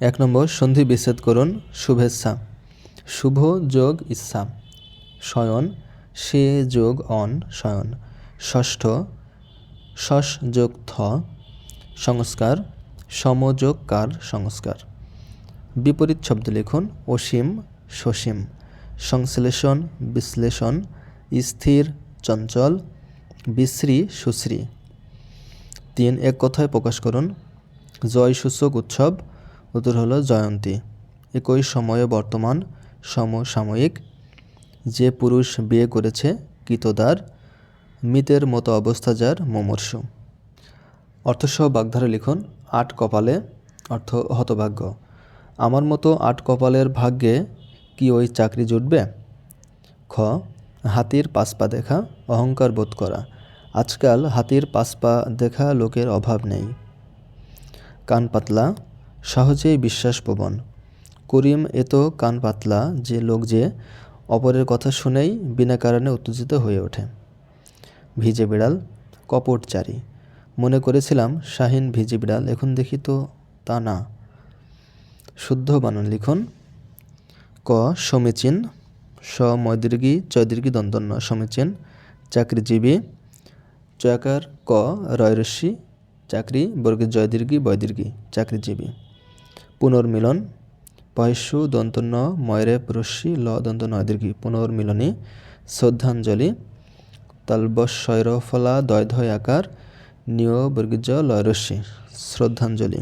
এক নম্বর, সন্ধি বিচ্ছেদ করুন, শুভেচ্ছা। শুভ যোগ ইচ্ছা। শয়ন, সে যোগ অন, শয়ন। ষষ্ঠ শস যোগ থ, সংস্কার সমযোগ কার, সংস্কার। বিপরীত শব্দ লিখুন, অসীম, সসীম। সংশ্লেষণ, বিশ্লেষণ, স্থির, চঞ্চল, বিশ্রী, সুশ্রী। তিন, এক কথায় প্রকাশ করুন, জয় সূচক উৎসব উত্তর হলো জয়ন্তী। একই সময়ে বর্তমান সমসাময়িক যে পুরুষ বিয়ে করেছে কৃতদার মৃতের মতো অবস্থা যার মুমূর্ষু। অর্থসহ বাগধারা লিখুন, আট কপালে অর্থ হতভাগ্য। আমার মতো আট কপালের ভাগ্যে কি ওই চাকরি জুটবে? খ, হাতির পাঁচ পা দেখা, অহংকার বোধ করা। আজকাল হাতির পাঁচ পা দেখা লোকের অভাব নেই। কান পাতলা সহজেই বিশ্বাসপ্রবণ করিম এত কান পাতলা যে লোক যে অপরের কথা শুনেই বিনা কারণে উত্তেজিত হয়ে ওঠে। ভিজে বিড়াল, কপটচারী। মনে করেছিলাম, শাহিন ভিজে বিড়াল, এখন দেখি তো তা না। শুদ্ধ বানান লিখুন। ক, সমীচীন। স, ময়দীর্ঘী, চয়দীর্ঘী দন্তন্য। সমীচীন, চাকরিজীবী। চয়াকার, ক রয়রস্যি চাকরি বর্গের জয়দীর্ঘী, বয়দীর্ঘী। চাকরিজীবী। পুনর্মিলন দন্ত ন ময়রে পুরস্যি, ল দন্ত নয়দীর্ঘী পুনর্মিলনী, শ্রদ্ধাঞ্জলি তালবস্বৈরফলা দয়ধয় আকার নিয় বর্গীজ লয়রস্যি, শ্রদ্ধাঞ্জলি।